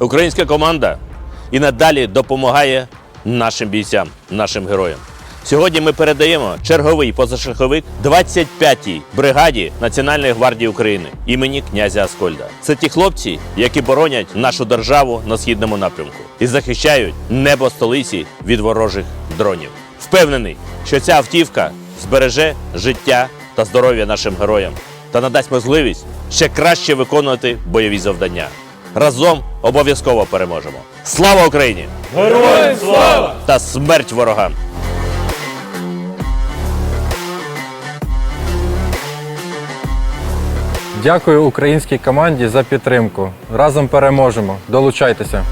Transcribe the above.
Українська команда і надалі допомагає нашим бійцям, нашим героям. Сьогодні ми передаємо черговий позашляховик 25-й бригаді Національної гвардії України імені князя Аскольда. Це ті хлопці, які боронять нашу державу на східному напрямку і захищають небо столиці від ворожих дронів. Впевнений, що ця автівка збереже життя та здоров'я нашим героям та надасть можливість ще краще виконувати бойові завдання. Разом обов'язково переможемо. Слава Україні! Героям слава! Та смерть ворогам! Дякую українській команді за підтримку. Разом переможемо. Долучайтеся.